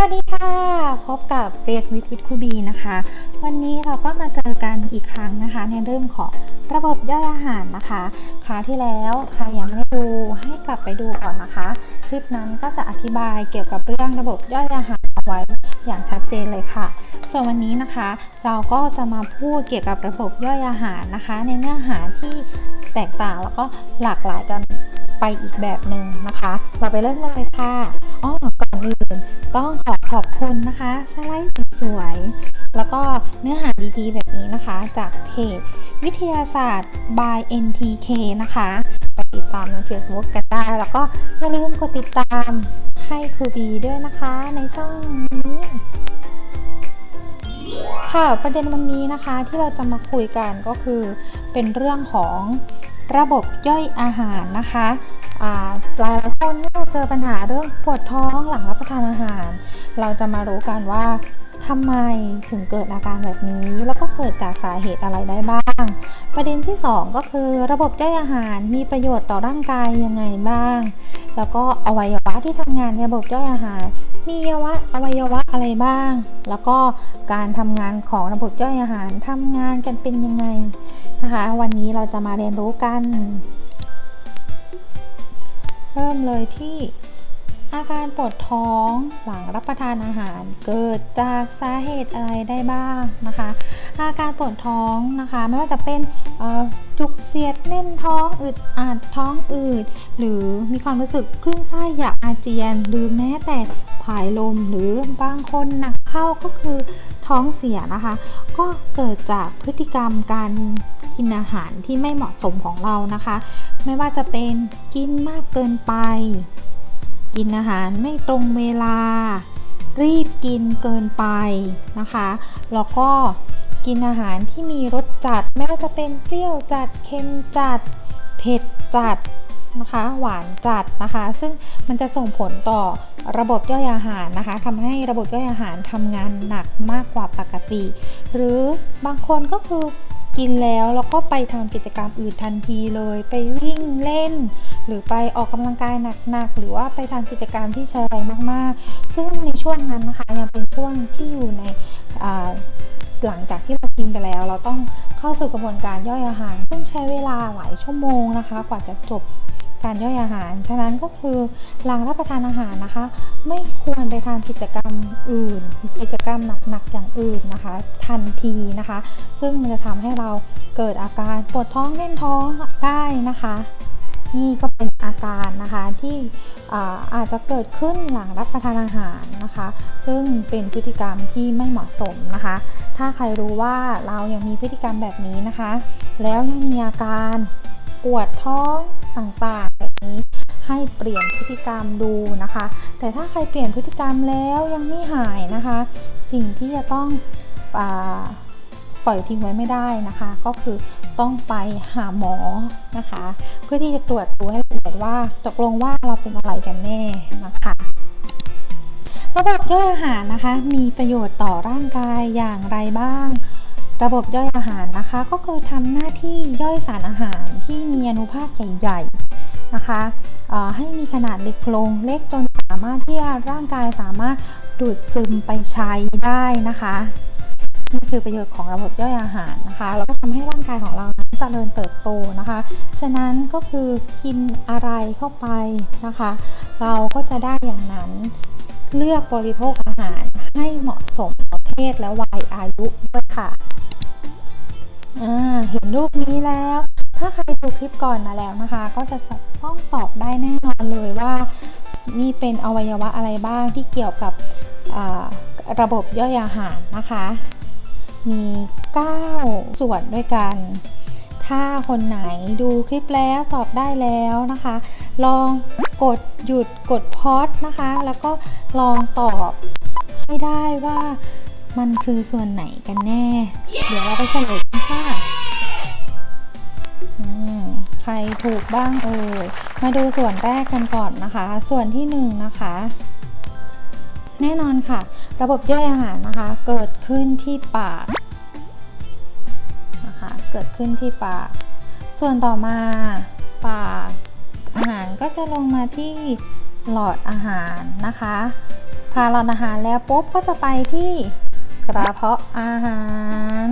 สวัสดีค่ะพบกับเรียนวิทย์วิทย์คูบีนะคะ วันนี้เราก็มาเจอกันอีกครั้งนะคะ ในเรื่องของระบบย่อยอาหารนะคะคราวที่แล้วใครยังไม่ได้ดูให้กลับไปดูก่อนนะคะ คลิปนั้นก็จะอธิบายเกี่ยวกับเรื่องระบบย่อยอาหารเอาไว้อย่างชัดเจนเลยค่ะ ส่วนวันนี้นะคะ เราก็จะมาพูดเกี่ยวกับระบบย่อยอาหารนะคะ ในเนื้อหาที่แตกต่างแล้วก็หลากหลายกัน ไปอีกแบบหนึ่งนะคะ เราไปเริ่มกันเลยค่ะอ้อก่อนอื่นต้องขอขอบคุณนะคะสไลด์สวยๆแล้วก็เนื้อหาดีๆ แบบนี้นะคะ จากเพจวิทยาศาสตร์ by NTK นะคะไปติดตามใน Facebook กันได้ แล้วก็อย่าลืมกดติดตามให้ครูบีด้วยนะคะในช่องนี้ค่ะประเด็นวันนี้นะคะที่เราจะมาคุยกันก็คือเป็นเรื่องของ ระบบย่อยอาหารนะคะอ่าหลายคนเนี่ยเจอปัญหาเรื่องปวดท้องหลังรับประทานอาหาร เราจะมารู้กันว่าทำไมถึงเกิดอาการแบบนี้ แล้วก็เกิดจากสาเหตุอะไรได้บ้าง ประเด็นที่ 2 ก็คือระบบย่อยอาหารมีประโยชน์ต่อร่างกายยังไงบ้าง แล้วก็อวัยวะที่ทำงานในระบบย่อยอาหาร มีอวัยวะอวัยวะอะไรบ้าง แล้วก็การทำงานของระบบย่อยอาหารทำงานกันเป็นยังไงนะคะวันนี้เราจะมาเรียนรู้กัน เริ่มเลยที่ อาการปวดท้องหลังรับประทานอาหารเกิดจากสาเหตุอะไรได้บ้างนะคะ อาการปวดท้องนะคะไม่ว่าจะเป็นจุกเสียดแน่นท้องอึดอัดท้องอืดหรือมีความรู้สึกคลื่นไส้อยากอาเจียน หรือแม้แต่ผายลมหรือบางคนหนักเข้าก็คือท้องเสียนะคะ ก็เกิดจากพฤติกรรมการกินอาหารที่ไม่เหมาะสมของเรานะคะ ไม่ว่าจะเป็นกินมากเกินไป กินอาหารไม่ตรงเวลา รีบกินเกินไปนะคะ แล้วก็กินอาหารที่มีรสจัดไม่ว่าจะเป็นเปรี้ยวจัดเค็มจัด เผ็ดจัดนะคะ หวานจัดนะคะ ซึ่งมันจะส่งผลต่อระบบย่อยอาหารนะคะทำให้ระบบย่อยอาหารทำงานหนักมากกว่าปกติ หรือบางคนก็คือกินแล้วแล้วก็ไปทำกิจกรรมอื่นทันทีเลย ไปวิ่งเล่น หรือไปออกกำลังกายหนักๆ หรือว่าไปทำกิจกรรมที่ใช้แรงมากๆ ซึ่งในช่วงนั้นนะคะยังเป็นช่วงที่อยู่ในหลังจากที่เรากินไปแล้ว เราต้องเข้าสู่กระบวนการย่อยอาหาร ซึ่งใช้เวลาหลายชั่วโมงนะคะ กว่าจะจบการย่อยอาหาร ฉะนั้นก็คือหลังรับประทานอาหารนะคะ ไม่ควรไปทำกิจกรรมอื่น กิจกรรมหนักๆอย่างอื่นนะคะ ทันทีนะคะ ซึ่งมันจะทำให้เราเกิดอาการปวดท้องแน่นท้องได้นะคะ นี่ก็เป็นอาการนะคะที่อาอาจจะเกิดขึ้นหลังรับประทานอาหารนะคะ ซึ่งเป็นพฤติกรรมที่ไม่เหมาะสมนะคะ ถ้าใครรู้ว่าเรายังมีพฤติกรรมแบบนี้นะคะ แล้วยังมีอาการปวดท้องต่างๆ แบบนี้ให้เปลี่ยนพฤติกรรมดูนะคะ แต่ถ้าใครเปลี่ยนพฤติกรรมแล้วยังไม่หายนะคะ สิ่งที่จะต้องอา ปล่อยทิ้งไว้ไม่ได้นะคะ ก็คือต้องไปหาหมอนะคะ เพื่อที่จะตรวจดูให้ละเอียดว่าตกลงว่าเราเป็นอะไรกันแน่นะคะระบบย่อยอาหารนะคะ มีประโยชน์ต่อร่างกายอย่างไรบ้าง ระบบย่อยอาหารนะคะ ก็คือทำหน้าที่ย่อยสารอาหารที่มีอนุภาคใหญ่ๆนะคะให้มีขนาดเล็กลงเล็กจนสามารถที่ร่างกายสามารถดูดซึมไปใช้ได้นะคะ นี่คือประโยชน์ของระบบย่อยอาหารนะคะแล้วก็ทำให้ร่างกายของเรานั้นเจริญเติบโตนะคะ ฉะนั้นก็คือกินอะไรเข้าไปนะคะ เราก็จะได้อย่างนั้นเลือกบริโภคอาหารให้เหมาะสมต่อเพศและวัยอายุด้วยค่ะอ่าเห็นรูปนี้แล้ว ถ้าใครดูคลิปก่อนมาแล้วนะคะ ก็จะต้องตอบได้แน่นอนเลยว่านี่เป็นอวัยวะอะไรบ้างที่เกี่ยวกับระบบย่อยอาหารนะคะ มี 9 ส่วนด้วยกัน ถ้าคนไหนดูคลิปแล้วตอบได้แล้วนะคะ ลองกดหยุดกดพอดนะคะ แล้วก็ลองตอบให้ได้ว่ามันคือส่วนไหนกันแน่ เดี๋ยวเราไปเฉลยกันค่ะอืมใครถูกบ้างเอ่ยมาดูส่วนแรกกันก่อนนะคะ ส่วนที่หนึ่งนะคะ แน่นอนค่ะ ระบบย่อยอาหารนะคะ เกิดขึ้นที่ปากนะคะ เกิดขึ้นที่ปาก ส่วนต่อมาปากอาหารก็จะลงมาที่หลอดอาหารนะคะผ่าหลอดอาหารแล้วปุ๊บก็จะไปที่กระเพาะอาหาร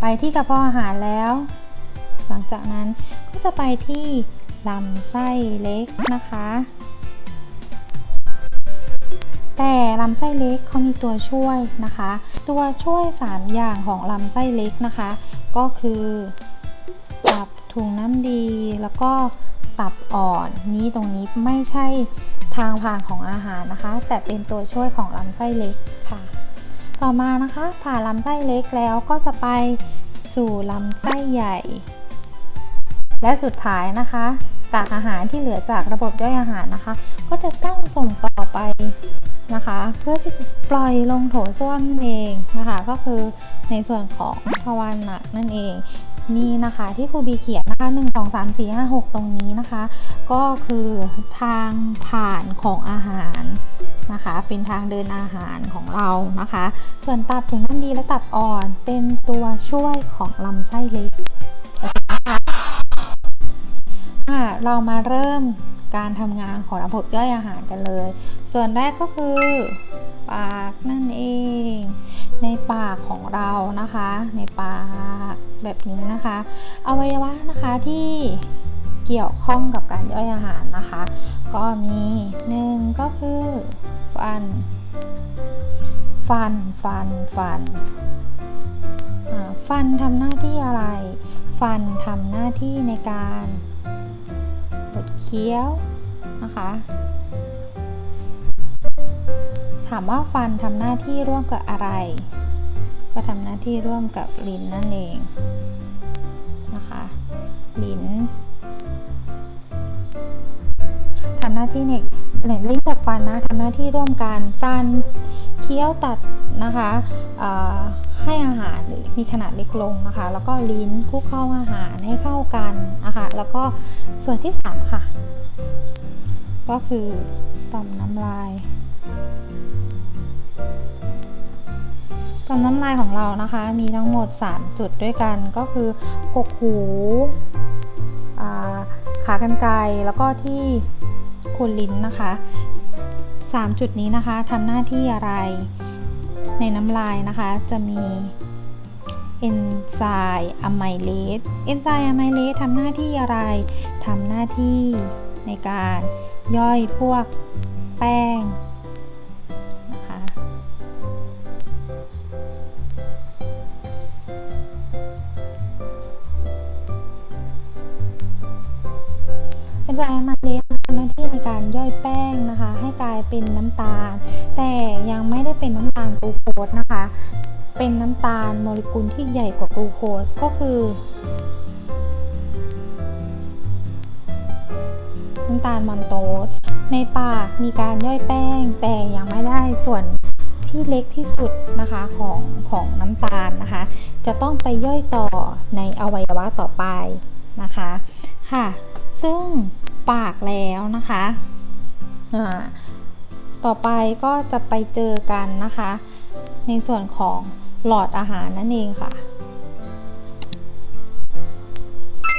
ไปที่กระเพาะอาหารแล้ว หลังจากนั้นก็จะไปที่ลำไส้เล็กนะคะ แต่ลำไส้เล็กเขามีตัวช่วยนะคะ ตัวช่วย 3 อย่างของลำไส้เล็กนะคะ ก็คือตับถุงน้ำดีแล้วก็ตับอ่อนนี้ตรงนี้ไม่ใช่ทางผ่านของอาหารนะคะ แต่เป็นตัวช่วยของลำไส้เล็กค่ะ ต่อมานะคะ ผ่านลำไส้เล็กแล้วก็จะไปสู่ลำไส้ใหญ่ และสุดท้ายนะคะกากอาหารที่เหลือจากระบบย่อยอาหารนะคะ ก็จะต้องส่งต่อไป นะคะ เพื่อที่จะปล่อยลงโถส้วมนั่นเองนะคะ ก็คือในส่วนของทวารหนักนั่นเองนี่นะคะที่ครูบีเขียนนะคะ1 2 3 4 5 6 ตรงนี้นะคะ ก็คือทางผ่านของอาหารนะคะ เป็นทางเดินอาหารของเรานะคะ ส่วนตับถุงน้ำดีและตับอ่อนเป็นตัวช่วยของลำไส้เล็กคนะคะอะเรามาเริ่ม การทำงานของระบบย่อยอาหารกันเลย ส่วนแรกก็คือ ปากนั่นเอง ในปากของเรานะคะ ในปากแบบนี้นะคะ อวัยวะนะคะที่เกี่ยวข้องกับการย่อยอาหารนะคะ ก็มีหนึ่งก็คือฟัน ฟัน ฟัน ฟัน ฟันทำหน้าที่อะไร ฟันทำหน้าที่ในการ เคี้ยวนะคะ ถามว่าฟันทำหน้าที่ร่วมกับอะไร ก็ทำหน้าที่ร่วมกับลิ้นนั่นเองนะคะ ลิ้นทำหน้าที่ในลิ้นกับฟันนะทำหน้าที่ร่วมกัน ฟัน เคี้ยวตัดนะคะให้อาหารมีขนาดเล็กลงนะคะ แล้วก็ลิ้นคลุกเข้าอาหารให้เข้ากันนะคะแล้วก็ส่วนที่ 3 ค่ะ ก็คือต่อมน้ำลายต่อมน้ำลายของเรานะคะ มีทั้งหมด 3 จุดด้วยกันก็คือกกหูขากรรไกรแล้วก็ที่โคนลิ้นนะคะ 3 จุดนี้นะคะทำหน้าที่อะไร ในน้ำลายนะคะจะมีเอนไซม์อะไมเลสเอนไซม์อะไมเลสทำหน้าที่อะไรทำหน้าที่ในการย่อยพวกแป้งนะคะเอนไซม์อะไม เป็นน้ำตาล แต่ยังไม่ได้เป็นน้ำตาลกลูโคสนะคะ เป็นน้ำตาลโมเลกุลที่ใหญ่กว่ากลูโคสก็คือน้ำตาลมอนโตสในปากมีการย่อยแป้ง แต่ยังไม่ได้ส่วนที่เล็กที่สุดนะคะของของน้ำตาลนะคะ จะต้องไปย่อยต่อในอวัยวะต่อไปนะคะค่ะ ซึ่งปากแล้วนะคะอ่า ต่อไปก็จะไปเจอกันนะคะ ในส่วนของหลอดอาหารนั่นเองค่ะ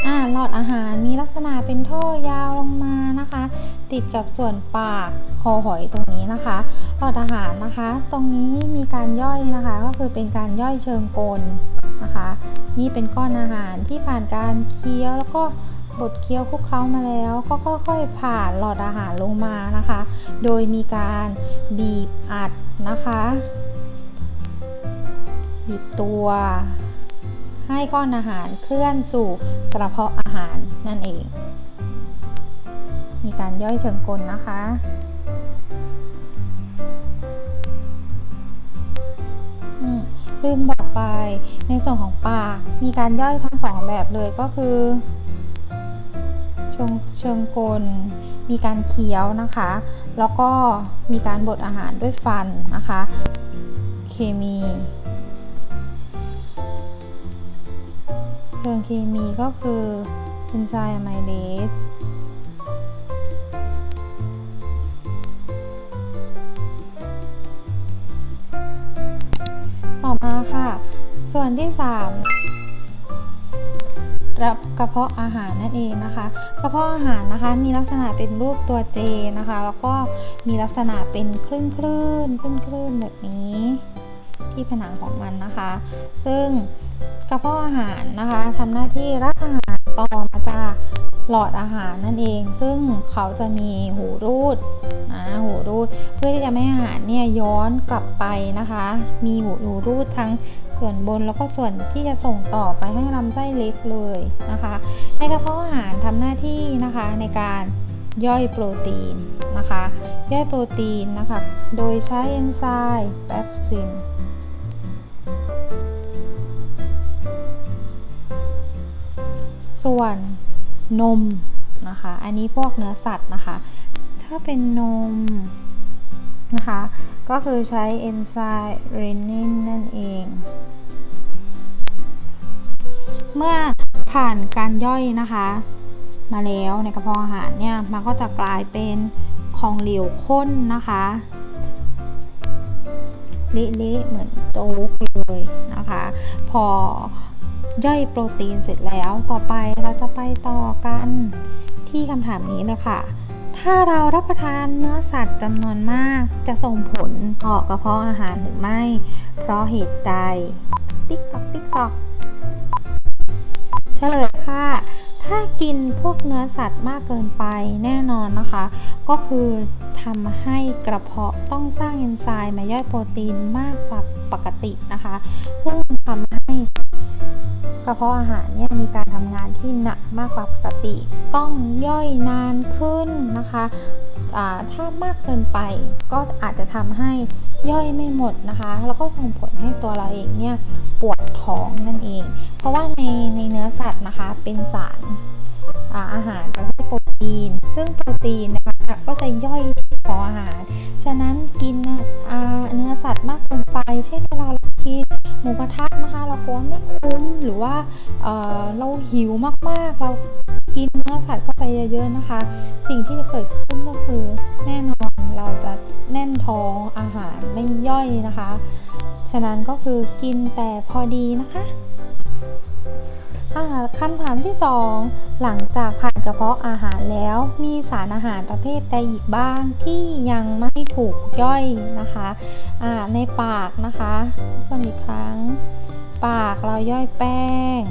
อ่าหลอดอาหารมีลักษณะเป็นท่อยาวลงมานะคะ ติดกับส่วนปากคอหอยตรงนี้นะคะ หลอดอาหารนะคะ ตรงนี้มีการย่อยนะคะ ก็คือเป็นการย่อยเชิงกลนะคะ นี่เป็นก้อนอาหารที่ผ่านการเคี้ยวแล้วก็ บดเคี้ยวคลุกเคล้ามาแล้วก็ค่อยๆผ่านหลอดอาหารลงมานะคะ โดยมีการบีบอัดนะคะ บีบตัว ให้ก้อนอาหารเคลื่อนสู่กระเพาะอาหารนั่นเอง มีการย่อยเชิงกลนะคะลืมบอกไปในส่วนของปากมีการย่อยทั้งสองแบบเลยก็คือ เชิงเชิงกล มีการเคี้ยวนะคะ แล้วก็มีการบดอาหารด้วยฟันนะคะ เคมีเชิงเคมีก็คือเอนไซม์อะไมเลสต่อมาค่ะ ส่วนที่ 3 รับกระเพาะอาหารนั่นเองนะคะ กระเพาะอาหารนะคะมีลักษณะเป็นรูปตัวเจนะคะ แล้วก็มีลักษณะเป็นคลื่นคลื่นคลื่นคลื่นๆแบบนี้ ที่ผนังของมันนะคะ ซึ่งกระเพาะอาหารนะคะทำหน้าที่รับอาหารต่อมาจาก หลอดอาหารนั่นเอง ซึ่งเขาจะมีหูรูดนะหูรูด เพื่อที่จะไม่ให้อาหารเนี่ยย้อนกลับไปนะคะ มีหูหูรูดทั้งส่วนบนแล้วก็ส่วนที่จะส่งต่อไปให้ลำไส้เล็กเลยนะคะ ในกระเพาะอาหารทำหน้าที่นะคะในการย่อยโปรตีนนะคะ ย่อยโปรตีนนะคะ โดยใช้เอนไซม์แปปซินส่วน นมนะคะ อันนี้พวกเนื้อสัตว์นะคะ ถ้าเป็นนมนะคะ ก็คือใช้เอนไซม์เรนินนั่นเอง เมื่อผ่านการย่อยนะคะ มาแล้วในกระเพาะอาหารเนี่ย มันก็จะกลายเป็นของเหลวข้นนะคะเละๆเหมือนโจ๊กเลยนะคะ พอ ย่อยโปรตีนเสร็จแล้ว ต่อไปเราจะไปต่อกันที่คำถามนี้เลยค่ะ ถ้าเรารับประทานเนื้อสัตว์จำนวนมากจะส่งผลต่อกระเพาะอาหารหรือไม่ เพราะเหตุใด ติ๊กตอกติ๊กตอกเฉลยค่ะ ถ้ากินพวกเนื้อสัตว์มากเกินไปแน่นอนนะคะ ก็คือทำให้กระเพาะต้องสร้างเอนไซม์มาย่อยโปรตีนมากกว่าปกตินะคะซึ่งทำให้ กระเพาะอาหารเนี่ยมีการทำงานที่หนักมากกว่าปกติ ต้องย่อยนานขึ้นนะคะถ้ามากเกินไปก็อาจจะทำให้ย่อยไม่หมดนะคะ แล้วก็ส่งผลให้ตัวเราเองเนี่ยปวดท้องนั่นเอง เพราะว่าในในเนื้อสัตว์นะคะเป็นสารอาอาหารประเภทโปรตีน ซึ่งโปรตีนนะคะก็จะย่อยที่กระเพาะอาหาร ฉะนั้นกินเนื้อสัตว์มากเกินไป เช่นเวลา กินหมูกระทะนะคะ เรากลัวไม่คุ้มหรือว่าเเราหิวมากๆ เรากินเนื้อสัตว์เข้าไปเยอะๆนะคะ สิ่งที่จะเกิดขึ้นก็คือแน่นอนเราจะแน่นท้องอาหารไม่ย่อยนะคะ ฉะนั้นก็คือกินแต่พอดีนะคะ คำถามที่ 2 หลังจากผ่านกระเพาะอาหารแล้ว มีสารอาหารประเภทใดอีกบ้างที่ยังไม่ถูกย่อยนะคะะในปากนะคะทุกคนอีกครั้ง ปากเราย่อยแป้ง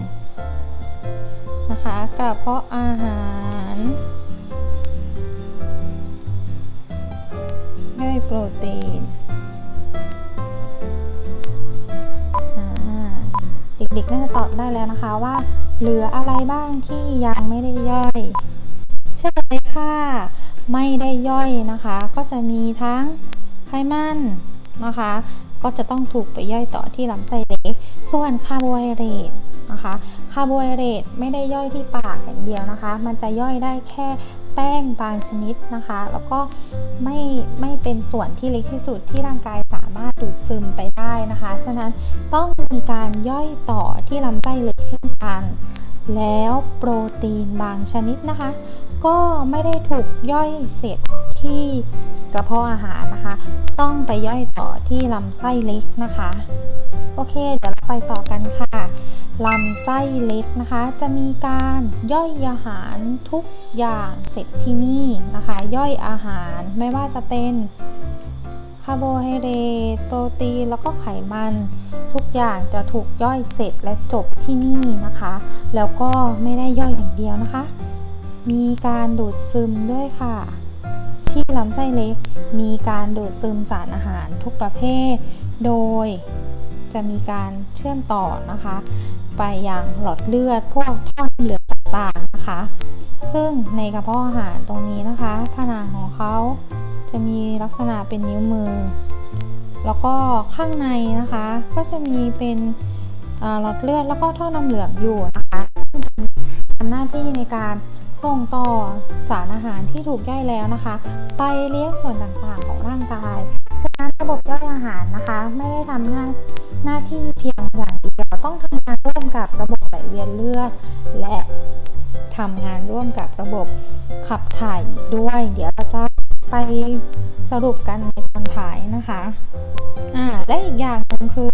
นะคะ กระเพาะอาหาร ได้แล้วนะคะว่า เหลืออะไรบ้างที่ยังไม่ได้ย่อย เช่นเลยค่ะ ไม่ได้ย่อยนะคะ ก็จะมีทั้งไขมันนะคะ ก็จะต้องถูกไปย่อยต่อที่ลำไส้เล็ก ส่วนคาร์โบไฮเดรตนะคะคาร์โบไฮเดรตไม่ได้ย่อยที่ปากอย่างเดียวนะคะ มันจะย่อยได้แค่แป้งบางชนิดนะคะ แล้วก็ไม่ไม่เป็นส่วนที่เล็กที่สุดที่ร่างกายามารถดูดซึมไปได้นะคะ ฉะนั้นต้องมีการย่อยต่อที่ลำไส้เล็กเช่นกัน แล้วโปรตีนบางชนิดนะคะ ก็ไม่ได้ถูกย่อยเสร็จที่กระเพาะอาหารนะคะ ต้องไปย่อยต่อที่ลำไส้เล็กนะคะ โอเค เดี๋ยวเราไปต่อกันค่ะลำไส้เล็กนะคะ จะมีการย่อยอาหารทุกอย่างเสร็จที่นี่นะคะ ย่อยอาหารไม่ว่าจะเป็นาร์โบไฮเดรตโปรตีนแล้วก็ไขมัน ทุกอย่างจะถูกย่อยเสร็จและจบที่นี่นะคะ แล้วก็ไม่ได้ย่อยอย่างเดียวนะคะ มีการดูดซึมด้วยค่ะ ที่ลำไส้เล็กมีการดูดซึมสารอาหารทุกประเภท โดยจะมีการเชื่อมต่อนะคะ ไปยังหลอดเลือดพวกท่อนเหลืองต่าง นะคะ ซึ่งในกระเพาะอาหารตรงนี้นะคะผนังของเขาจะมีลักษณะเป็นนิ้วมือ แล้วก็ข้างในนะคะ ก็จะมีเป็นหลอดเลือดแล้วก็ท่อน้ำเหลืองอยู่นะคะทำหน้าที่ในการส่งต่อสารอาหารที่ถูกย่อยแล้วนะคะ ไปเลี้ยงส่วนต่างๆของร่างกาย ฉะนั้นระบบย่อยอาหารนะคะ ไม่ได้ทำหน้าหน้าที่เพียงอย่างเดียวต้องทำงานร่วมกับระบบ ไหลเวียนเลือด และทำงานร่วมกับระบบขับถ่ายด้วย เดี๋ยวเราจะไปสรุปกันในตอนท้ายนะคะอ่าและอีกอย่างหนึ่งคือ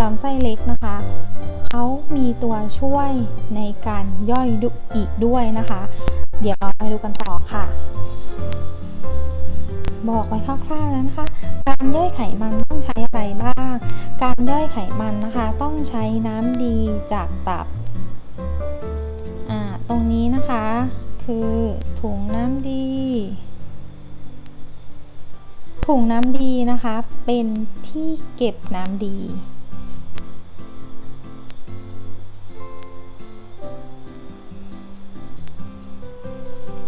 ลำไส้เล็กนะคะเขามีตัวช่วยในการย่อยดุอีกด้วยนะคะ เดี๋ยวเราไปดูกันต่อค่ะ บอกไว้คร่าวๆแล้วนะคะ การย่อยไขมันต้องใช้อะไรบ้าง การย่อยไขมันนะคะ ต้องใช้น้ำดีจากตับ ตรงนี้นะคะ คือถุงน้ำดี ถุงน้ำดีนะคะ เป็นที่เก็บน้ำดี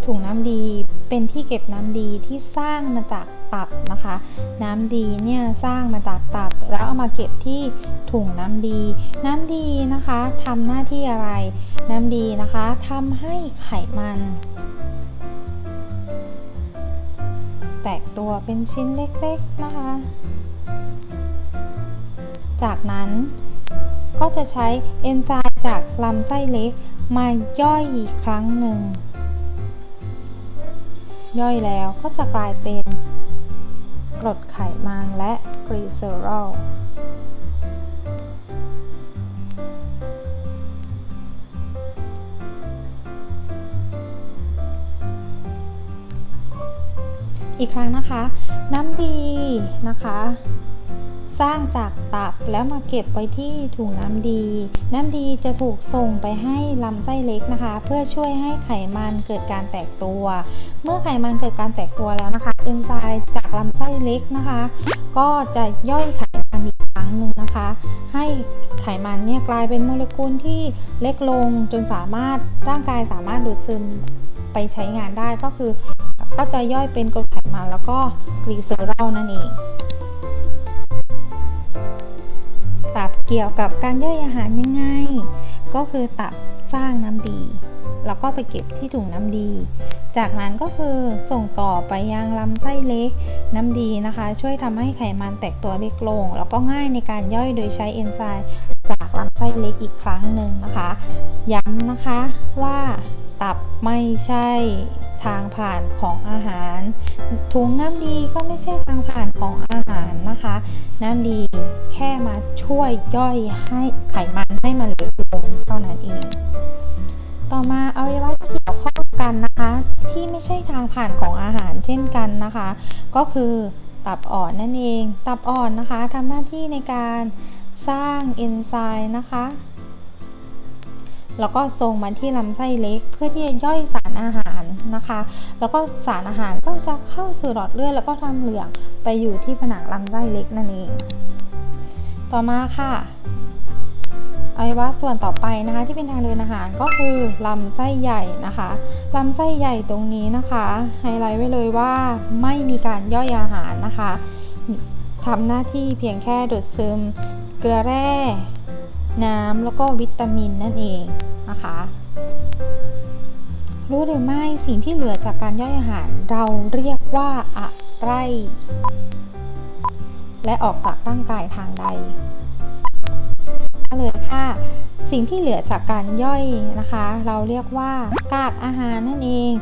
ถุงน้ำดีเป็นที่เก็บน้ำดีที่สร้างมาจากตับนะคะ น้ำดีเนี่ยสร้างมาจากตับ แล้วเอามาเก็บที่ถุงน้ำดี น้ำดีนะคะทำหน้าที่อะไร น้ำดีนะคะทำให้ไขมัน แตกตัวเป็นชิ้นเล็กๆนะคะ จากนั้นก็จะใช้เอนไซม์จากลำไส้เล็กมาย่อยอีกครั้งหนึ่ง ย่อยแล้วก็จะกลายเป็นกรดไขมันและกรีเซอรอลอีกครั้งนะคะ น้ำดีนะคะ สร้างจากตับแล้วมาเก็บไว้ที่ถุงน้ำดี น้ำดีจะถูกส่งไปให้ลำไส้เล็กนะคะ เพื่อช่วยให้ไขมันเกิดการแตกตัว เมื่อไขมันเกิดการแตกตัวแล้วนะคะ เอนไซม์จากลำไส้เล็กนะคะ ก็จะย่อยไขมันอีกครั้งหนึ่งนะคะ ให้ไขมันเนี่ยกลายเป็นโมเลกุลที่เล็กลงจนสามารถร่างกายสามารถดูดซึมไปใช้งานได้ก็คือก็จะย่อยเป็นกรดไขมันแล้วก็กรีเซอรอลนั่นเอง เกี่ยวกับการย่อยอาหารยังไง ก็คือตับสร้างน้ำดี แล้วก็ไปเก็บที่ถุงน้ำดี จากนั้นก็คือส่งต่อไปยังลำไส้เล็กน้ำดีนะคะ ช่วยทำให้ไขมันแตกตัวเล็กลง แล้วก็ง่ายในการย่อยโดยใช้เอนไซม์ จากลำไส้เล็กอีกครั้งหนึ่งนะคะ ย้ำนะคะว่าตับไม่ใช่ทางผ่านของอาหาร ถุงน้ำดีก็ไม่ใช่ทางผ่านของอาหารนะคะ น้ำดีแค่มาช่วยย่อยให้ไขมันให้มันเล็กลงเท่านั้นเอง ต่อมาอวัยวะที่เกี่ยวข้องกันนะคะ ที่ไม่ใช่ทางผ่านของอาหารเช่นกันนะคะ ก็คือตับอ่อนนั่นเอง ตับอ่อนนะคะทำหน้าที่ในการ สร้างเอนไซม์นะคะ แล้วก็ส่งมาที่ลำไส้เล็ก เพื่อที่จะย่อยสารอาหารนะคะ แล้วก็สารอาหารก็จะเข้าสู่หลอดเลือดแล้วก็ทำเหลืองไปอยู่ที่ผนังลำไส้เล็กนั่นเอง ต่อมาค่ะอวัยวะส่วนต่อไปนะคะที่เป็นทางเดินอาหารก็คือลำไส้ใหญ่นะคะลำไส้ใหญ่ตรงนี้นะคะไฮไลท์ไว้เลยว่าไม่มีการย่อยอาหารนะคะทำหน้าที่เพียงแค่ดูดซึม ลือแร่ น้ำแล้วก็วิตามินนั่นเองนะคะ รู้หรือไม่สิ่งที่เหลือจากการย่อยอาหารเราเรียกว่าอะไร และออกจากร่างกายทางใด เลยค่ะ สิ่งที่เหลือจากการย่อยนะคะ เราเรียกว่ากากอาหารนั่นเอง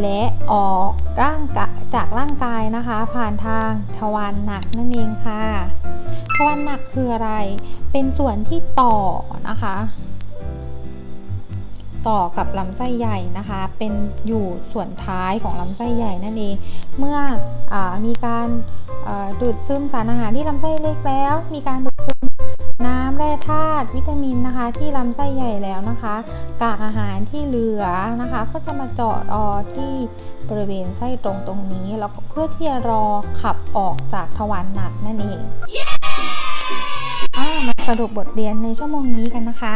และออกร่างกจากร่างกายนะคะ ผ่านทางทวารหนักนั่นเองค่ะ ทวารหนักคืออะไร เป็นส่วนที่ต่อนะคะต่อกับลำไส้ใหญ่นะคะ เป็นอยู่ส่วนท้ายของลำไส้ใหญ่นั่นเอง เมื่ออมีการดูดซึมสารอาหารที่ลำไส้เล็กแล้ว มีการดู แร่ธาตุวิตามินนะคะ ที่ลำไส้ใหญ่แล้วนะคะ กากอาหารที่เหลือนะคะ ก็จะมาจอดออที่บริเวณไส้ตรงตรงนี้แล้วเพื่อที่จะรอขับออกจากทวารหนักนั่นเองมาสรุปบทเรียนในชั่วโมงนี้กันนะคะ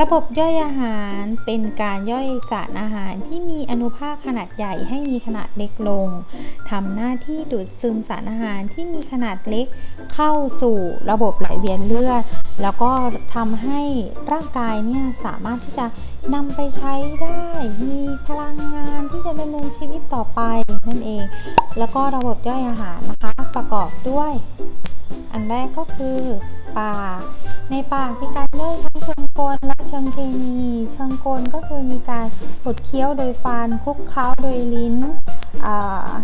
ระบบย่อยอาหารเป็นการย่อยสารอาหารที่มีอนุภาคขนาดใหญ่ให้มีขนาดเล็กลงทำหน้าที่ดูดซึมสารอาหารที่มีขนาดเล็กเข้าสู่ระบบไหลเวียนเลือด แล้วก็ทำให้ร่างกายเนี่ยสามารถที่จะนำไปใช้ได้ มีพลังงานที่จะดำเนินชีวิตต่อไปนั่นเอง แล้วก็ระบบย่อยอาหารนะคะประกอบด้วย อันแรกก็คือ ปาในป่ามีการย่อยทั้งเชิงกลและเชิงเคมีเชิงกลก็คือมีการบดเคี้ยวโดยฟันคลุกเคล้าโดยลิ้น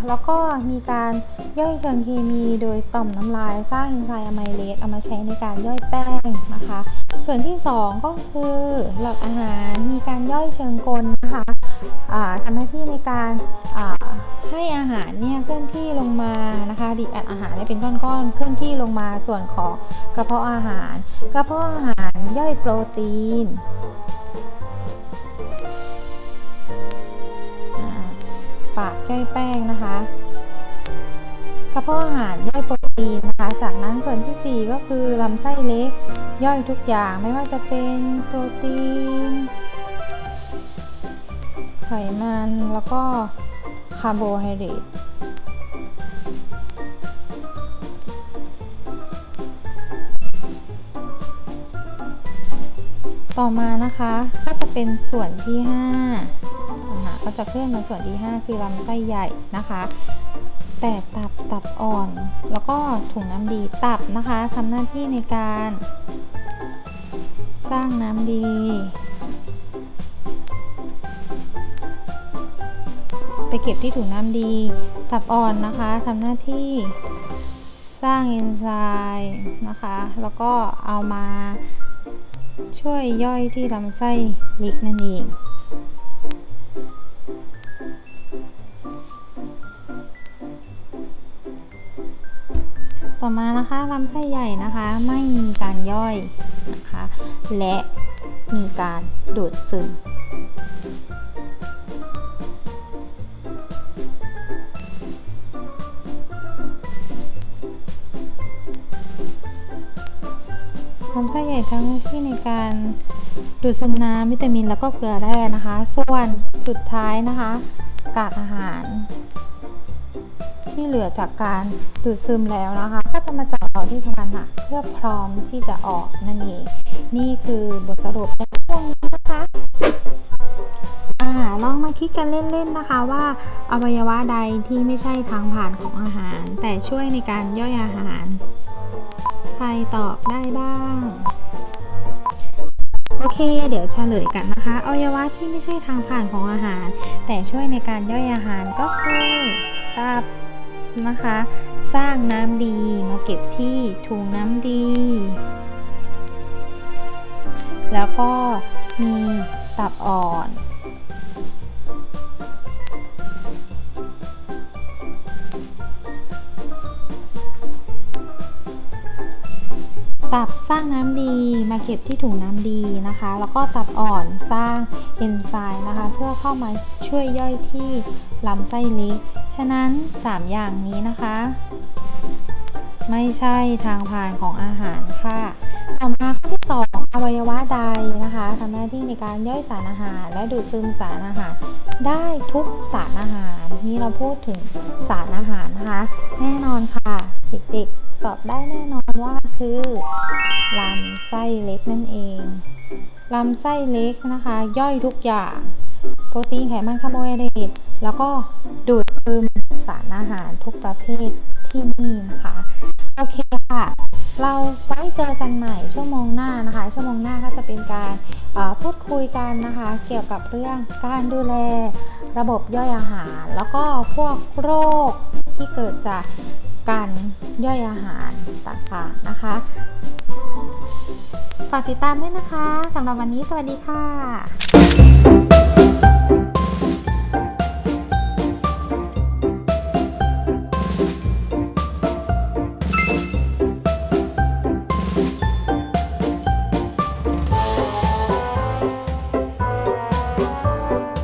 แล้วก็มีการย่อยเชิงเคมีโดยต่อมน้ำลายสร้างเอนไซม์อะไมเลสเอามาใช้ในการย่อยแป้งนะคะ ส่วนที่ 2 ก็คือหลอดอาหารมีการย่อยเชิงกลนะคะทำหน้าที่ในการา ให้อาหารเนี่ยเคลื่อนที่ลงมานะคะดิบอัดอาหารเนี่ยเป็นก้อนๆเคลื่อนที่ลงมาส่วนของกระเพาะอาหาร กระเพาะอาหารย่อยโปรตีนปากย่อยแป้งนะคะกระเพาะอาหารย่อยโปรตีนนะคะ จากนั้นส่วนที่ 4 ก็คือลำไส้เล็ก ย่อยทุกอย่างไม่ว่าจะเป็นโปรตีน ไขมันแล้วก็ คาร์โบไฮเดรตต่อมานะคะก็จะเป็นส่วนที่5นะคะก็จะเคลื่อนมาส่วนที่ 5 คือลำไส้ใหญ่นะคะ แต่ตับตับอ่อน แล้วก็ถุงน้ำดีตับนะคะทำหน้าที่ในการ สร้างน้ำดี ไปเก็บที่ถุงน้ำดี ตับอ่อนนะคะทำหน้าที่สร้างเอนไซม์นะคะ แล้วก็เอามาช่วยย่อยที่ลำไส้เล็กนั่นเองต่อมานะคะลำไส้ใหญ่นะคะไม่มีการย่อยนะคะ และมีการดูดซึม ลำไส้ใหญ่ทำหน้าที่ในการดูดซึมน้ำวิตามินแล้วก็เกลือแร่นะคะ ส่วนสุดท้ายนะคะ กากอาหาร ที่เหลือจากการดูดซึมแล้วนะคะ ก็จะมาเจาะต่อที่ทวารหนักเพื่อพร้อมที่จะออกนั่นเองนี่คือบทสรุปในช่วงนี้นะคะลองมาคิดกันเล่นๆนะคะว่าอวัยวะใดที่ไม่ใช่ทางผ่านของอาหาร แต่ช่วยในการย่อยอาหาร ครตอบได้บ้าง โอเค เดี๋ยวเฉลยกันนะคะ อวัยวะที่ไม่ใช่ทางผ่านของอาหาร แต่ช่วยในการย่อยอาหารก็คือตับนะคะ สร้างน้ำดีมาเก็บที่ถุงน้ำดี แล้วก็มีตับอ่อน ตับสร้างน้ำดีมาเก็บที่ถุงน้ำดีนะคะ แล้วก็ตับอ่อนสร้างเอนไซม์นะคะ เพื่อเข้ามาช่วยย่อยที่ลำไส้เล็ก ฉะนั้น 3 อย่างนี้นะคะ ไม่ใช่ทางผ่านของอาหารค่ะต่อมาข้อที่ 2 อวัยวะใดนะคะทำหน้าที่ในการย่อยสารอาหาร และดูดซึมสารอาหาร ได้ทุกสารอาหารนี่เราพูดถึงสารอาหารนะคะ แน่นอนค่ะ เด็กๆตอบได้แน่นอนว่าคือลำไส้เล็กนั่นเองลำไส้เล็กนะคะ ย่อยทุกอย่าง โปรตีนไขมันคาร์โบไฮเดรตแล้วก็ดูดซึมสารอาหารทุกประเภทที่นี่นะคะ โอเคค่ะ เราไว้เจอกันใหม่ชั่วโมงหน้านะคะ ชั่วโมงหน้าก็จะเป็นการพูดคุยกันนะคะ เกี่ยวกับเรื่องการดูแลระบบย่อยอาหาร แล้วก็พวกโรค ที่เกิดจากการย่อยอาหารต่างๆนะคะ ฝากติดตามด้วยนะคะสำหรับวันนี้สวัสดีค่ะ